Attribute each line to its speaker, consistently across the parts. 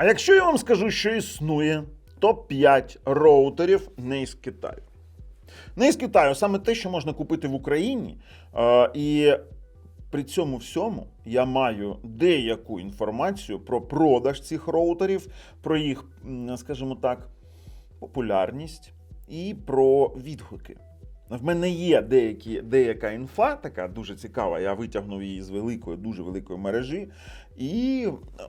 Speaker 1: А якщо я вам скажу, що існує топ-5 роутерів не із Китаю. Не із Китаю, саме те, що можна купити в Україні. І при цьому всьому я маю деяку інформацію про продаж цих роутерів, про їх, скажімо так, популярність і про відгуки. В мене є деякі, деяка інфа, така дуже цікава. Я витягнув її з великої, дуже великої мережі і е,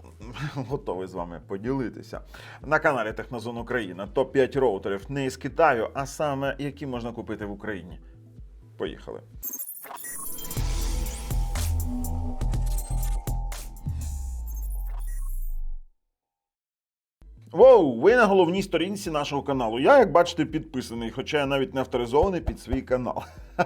Speaker 1: готовий з вами поділитися. На каналі Технозон Україна топ-5 роутерів не із Китаю, а саме які можна купити в Україні. Поїхали. Воу, ви на головній сторінці нашого каналу. Я, як бачите, підписаний, хоча я навіть не авторизований під свій канал.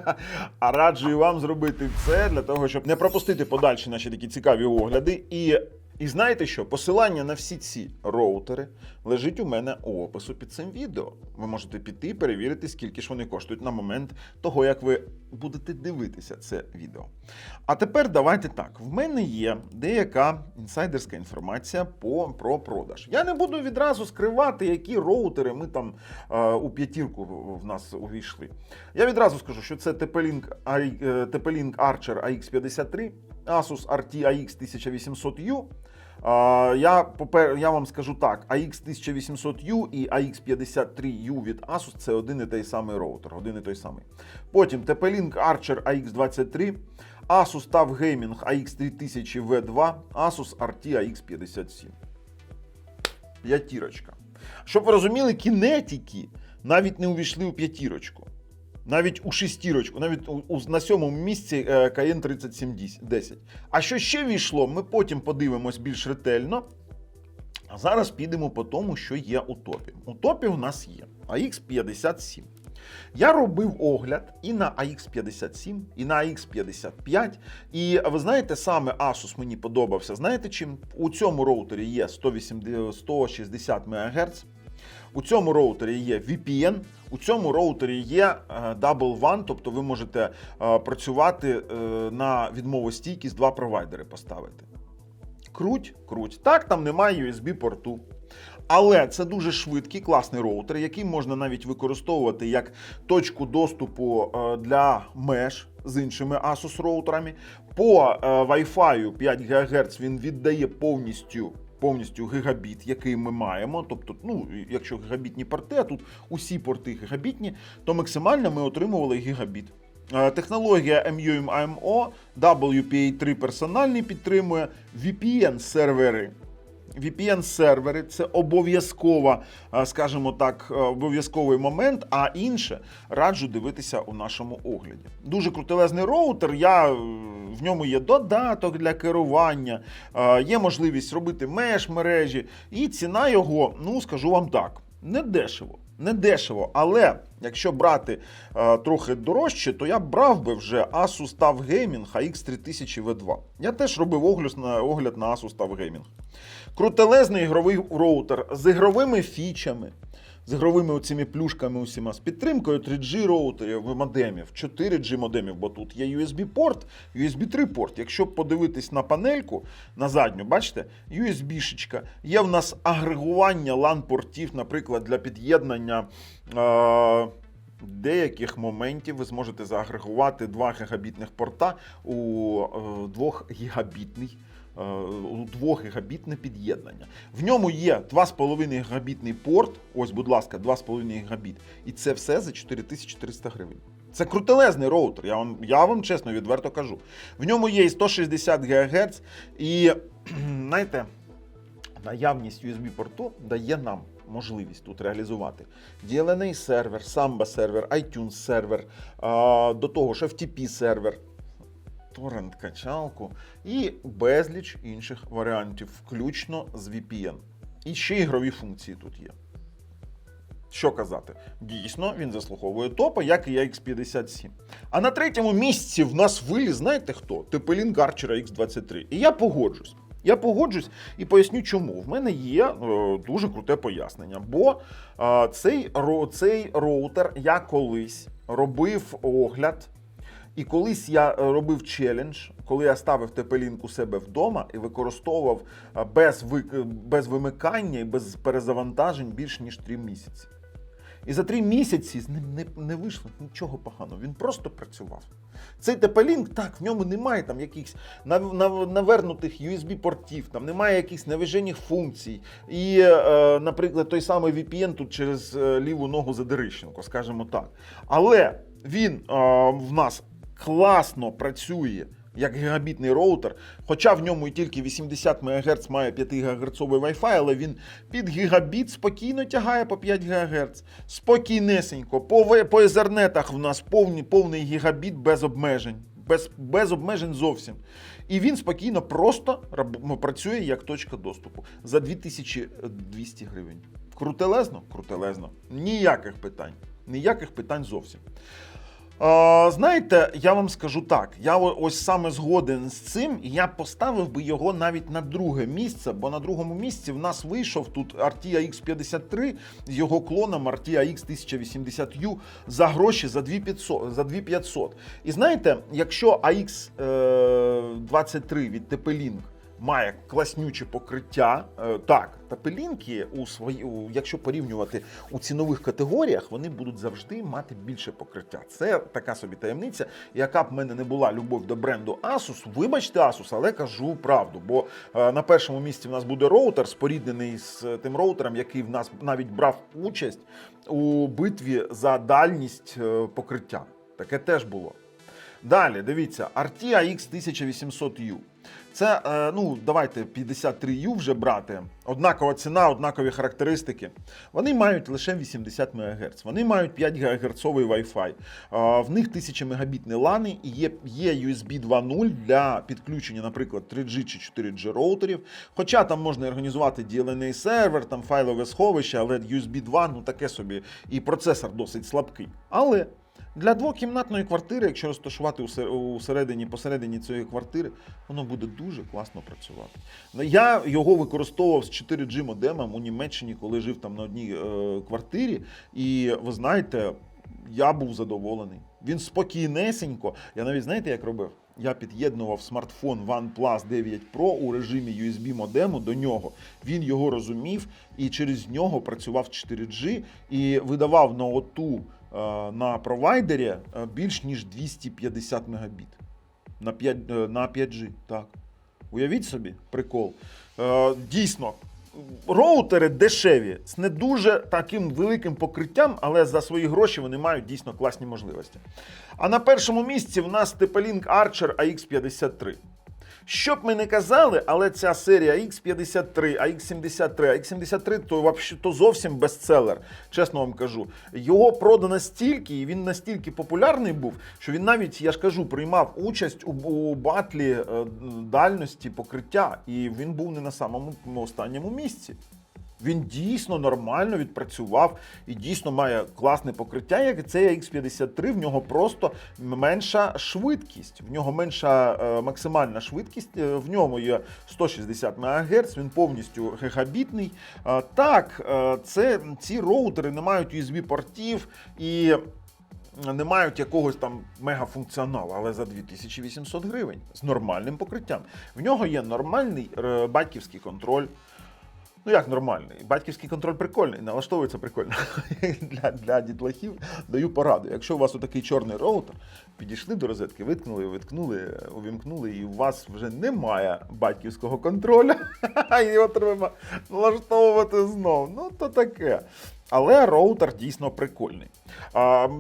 Speaker 1: А раджу вам зробити це для того, щоб не пропустити подальші наші такі цікаві огляди. І, і знаєте що? Посилання на всі ці роутери лежить у мене у опису під цим відео. Ви можете піти і перевірити, скільки ж вони коштують на момент того, як ви будете дивитися це відео. А тепер давайте так. В мене є деяка інсайдерська інформація по, про продаж. Я не буду відразу скривати, які роутери ми там е, у п'ятірку в- нас увійшли. Я відразу скажу, що це TP-Link, е, Archer AX53, Asus RT AX 1800U. Е, Я, попер, я вам скажу так: AX 1800U і AX53U від Asus це один і той самий роутер, один і той самий. Потім TP-Link Archer AX23, Asus TUF Gaming AX3000 V2, Asus RT AX57. П'ятірочка. Щоб ви розуміли, кінетики навіть не увійшли у п'ятірочку. Навіть у шестірочку, навіть у, у- на сьомому місці е, KN 3710. А що ще війшло, ми потім подивимось більш ретельно. А зараз підемо по тому, що є у топі. У топі у нас є AX57. Я робив огляд і на AX57, і на AX55. І ви знаєте, саме Asus мені подобався. Знаєте, чим у цьому роутері є 180, 160 МГц. У цьому роутері є VPN, у цьому роутері є е, Double WAN, тобто ви можете е, працювати е, на відмовостійкість два провайдери поставити. Круть, круть. Так, там немає USB-порту. Але це дуже швидкий, класний роутер, який можна навіть використовувати як точку доступу для меж з іншими Asus роутерами. По Wi-Fi 5 ГГц він віддає повністю. Повністю гігабіт, який ми маємо. Тобто, ну, якщо гігабітні порти, а тут усі порти гігабітні, то максимально ми отримували гігабіт. Е, Технологія MUM-AMO, WPA3 персональний підтримує VPN-сервери. VPN-сервери це обов'язкова, е, скажімо так, е, обов'язковий момент, а інше раджу дивитися у нашому огляді. Дуже крутелезний роутер. Я е, в ньому є додаток для керування, є можливість робити меж мережі, і ціна його, ну скажу вам так, не дешево. Не дешево, але якщо брати е, трохи дорожче, то я брав би вже Asus TUF Gaming AX3000 V2. Я теж робив огляд на, огляд на Asus TUF Gaming. Крутелезний ігровий роутер з ігровими фічами, з ігровими оцими плюшками усіма, з підтримкою 3G роутерів, модемів, 4G модемів, бо тут є USB-порт, USB 3 порт. Якщо подивитись на панельку на задню, бачите, USB-шечка. Є в нас агрегування LAN-портів, наприклад, для під'єднання. Е- Деяких моментів ви зможете заагрегувати 2 гігабітних порта у е, 2 гігабітний е, у 2 гігабітне під'єднання. В ньому є 2,5 гігабітний порт. Ось, будь ласка, 2,5 гігабіт. І це все за 4400 гривень. Це крутелезний роутер, я вам, я вам чесно відверто кажу. В ньому є і 160 ГГц, і знаєте, наявність USB-порту дає нам можливість тут реалізувати DLNA сервер, Samba сервер, iTunes сервер, до того ж FTP сервер, торрент качалку і безліч інших варіантів, включно з VPN. І ще ігрові функції тут є. Що казати? Дійсно, він заслуговує топа, як і X57. А на третьому місці в нас виліз, знаєте хто? Тепелін Гарчера X23. І я погоджусь. Я погоджусь і поясню, чому. В мене є е, дуже круте пояснення. Бо е, цей, ро- цей роутер я колись робив огляд. І колись я е, робив челендж, коли я ставив TP-Link у себе вдома і використовував е, без, ви- без вимикання і без перезавантажень більш ніж 3 місяці. І за три місяці з ним не, не вийшло нічого поганого. Він просто працював. Цей TP-Link, так, в ньому немає там якихось нав- нав- навернутих USB-портів, там немає якихось навіжених функцій. І, е, наприклад, той самий VPN тут через е, ліву ногу Задерищенко, скажімо так. Але він е, в нас класно працює. Як гігабітний роутер, хоча в ньому і тільки 80 МГц має 5 ГГц Wi-Fi, але він під гігабіт спокійно тягає по 5 ГГц. Спокійнесенько. По, по Ethernet в нас повний, повний гігабіт без обмежень. Без, без обмежень зовсім. І він спокійно просто працює як точка доступу за 2200 гривень. Крутелезно? Крутелезно. Ніяких питань. Ніяких питань зовсім. Е, знаєте, я вам скажу так: я ось саме згоден з цим, і я поставив би його навіть на друге місце, бо на другому місці в нас вийшов тут RTX 53 з його клоном RTX 1080U за гроші за 2500. За 2500. І знаєте, якщо AX е, 23 від TP-Link має класнюче покриття. Е, Так, тапелінки у свої, якщо порівнювати у цінових категоріях, вони будуть завжди мати більше покриття. Це така собі таємниця. Яка б в мене не була любов до бренду Asus, вибачте Asus, але кажу правду. Бо е, на першому місці в нас буде роутер, споріднений з е, тим роутером, який в нас навіть брав участь у битві за дальність покриття. Таке теж було. Далі, дивіться, RTX 1800U. Це, е, ну, давайте 53U вже брати. Однакова ціна, однакові характеристики. Вони мають лише 80 МГц. Вони мають 5 ГГц Wi-Fi. В них 1000 мегабітні лани і є USB 2.0 для підключення, наприклад, 3G чи 4G роутерів. Хоча там можна організувати DLNA сервер, там файлове сховище, але USB 2 ну таке собі. І процесор досить слабкий. Але для двокімнатної квартири, якщо розташувати усередині, посередині цієї квартири, воно буде дуже класно працювати. Я його використовував з 4G модемом у Німеччині, коли жив там на одній е, квартирі. І ви знаєте, я був задоволений. Він спокійнесенько. Я навіть знаєте, як робив? Я під'єднував смартфон OnePlus 9 Pro у режимі USB модему до нього. Він його розумів і через нього працював 4G і видавав на оту на провайдері е, більш ніж 250 мегабіт на 5, е, на 5G. Так. Уявіть собі, прикол. Е, дійсно, роутери дешеві з не дуже таким великим покриттям, але за свої гроші вони мають дійсно класні можливості. А на першому місці в нас TP-Link Archer AX53. Що б ми не казали, але ця серія X53, AX73, AX73 то, то зовсім бестселер, чесно вам кажу. Його продано стільки, і він настільки популярний був, що він навіть, я ж кажу, приймав участь у, у батлі е, дальності покриття, і він був не на самому останньому місці. Він дійсно нормально відпрацював і дійсно має класне покриття, як і цей X53. В нього просто менша швидкість. В нього менша е, максимальна швидкість. е, В ньому є 160 МГц, він повністю гігабітний. Е, так, е, це ці роутери не мають USB-портів і. Не мають якогось там мегафункціоналу, але за 2800 гривень з нормальним покриттям. В нього є нормальний е, батьківський контроль. Ну як нормальний? Батьківський контроль прикольний, налаштовується прикольно. для, для дітлахів даю пораду. Якщо у вас отакий чорний роутер, підійшли до розетки, виткнули, виткнули, увімкнули, і у вас вже немає батьківського контролю, і його треба налаштовувати знов. Ну, то таке. Але роутер дійсно прикольний.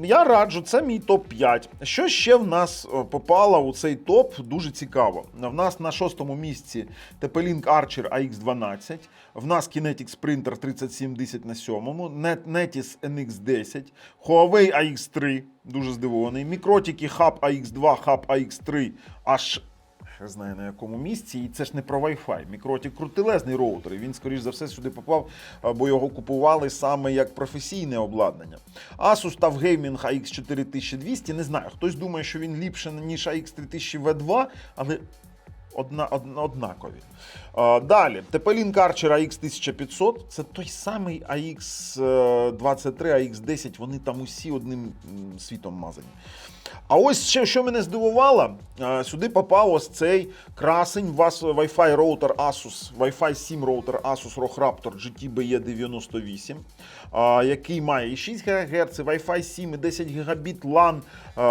Speaker 1: Я раджу, це мій топ-5. Що ще в нас е, попало у цей топ? Дуже цікаво. В нас на шостому місці TP-Link Archer AX12, в нас Kinetic Sprinter 3710 на сьомому, Netis NX10, Huawei AX3, дуже здивований, Мікротики Hub AX2, Hub AX3, аж я знаю на якому місці, і це ж не про Wi-Fi. Мікротік крутилезний роутер. І він, скоріш за все, сюди попав, бо його купували саме як професійне обладнання. Asus TUF Gaming AX 4200. Не знаю, хтось думає, що він ліпше, ніж AX 3000 V2, але одна, одна, однакові. А, далі, TP-Link Archer AX1500 це той самий AX23, AX10, вони там усі одним світом мазані. А ось ще що мене здивувало, е, сюди попав ось цей красень Wi-Fi роутер Asus, Wi-Fi 7 роутер Asus ROG Raptor GTBE98, е, який має і 6 ГГц, Wi-Fi 7, і 10 Гбіт LAN, е,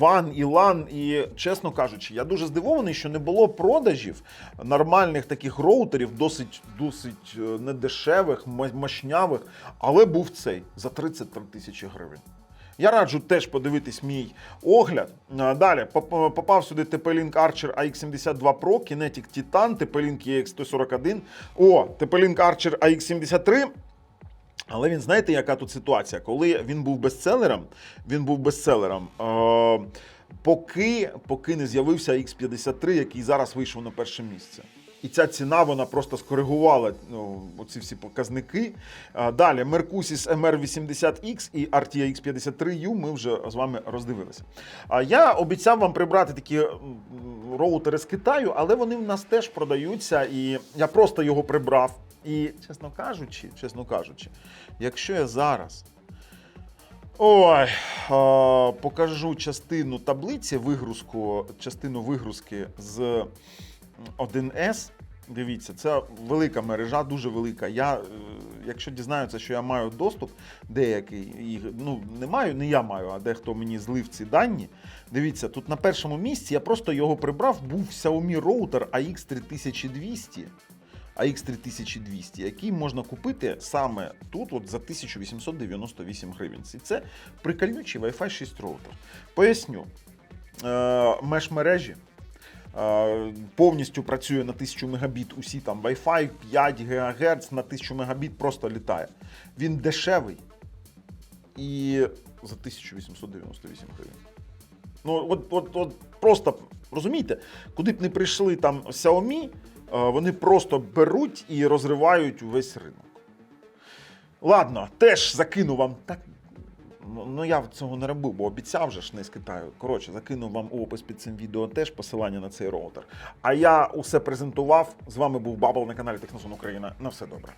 Speaker 1: WAN і LAN. І чесно кажучи, я дуже здивований, що не було продажів нормальних таких роутерів, досить, досить е, недешевих, мощнявих, але був цей за 33 тисячі гривень. Я раджу теж подивитись мій огляд. Далі попав сюди TP-Link Archer AX72 Pro, Kinetic Titan, TP-Link EX141. О, TP-Link Archer AX73. Але він знаєте, яка тут ситуація? Коли він був бестселером, він був бестселером. Е, поки, поки не з'явився X53, який зараз вийшов на перше місце. І ця ціна вона просто скоригувала ну, оці всі показники. Далі Mercusys MR80X і RTX 53U ми вже з вами роздивилися. А я обіцяв вам прибрати такі роутери з Китаю, але вони в нас теж продаються, і я просто його прибрав. І, чесно кажучи, чесно кажучи, якщо я зараз Ой, е, покажу частину таблиці вигрузку, частину вигрузки з 1С. Дивіться, це велика мережа, дуже велика. Я, е, якщо дізнаються, що я маю доступ деякий, ну не маю, не я маю, а дехто мені злив ці дані. Дивіться, тут на першому місці я просто його прибрав. Був Xiaomi роутер AX3200. AX3200, який можна купити саме тут, от за 1898 гривень. І це прикольнючий Wi-Fi 6 роутер. Поясню, е, меш мережі. е, Повністю працює на 1000 мегабіт. Усі там Wi-Fi 5 ГГц на 1000 мегабіт просто літає. Він дешевий і за 1898 гривень. Ну, от, от, от просто розумієте, куди б не прийшли там Xiaomi, вони просто беруть і розривають увесь ринок. Ладно, теж закину вам так. Ну, ну я цього не робив, бо обіцяв же ж не з Китаю. Коротше, закину вам у опис під цим відео теж посилання на цей роутер. А я усе презентував. З вами був Бабл на каналі Техносон Україна. На все добре.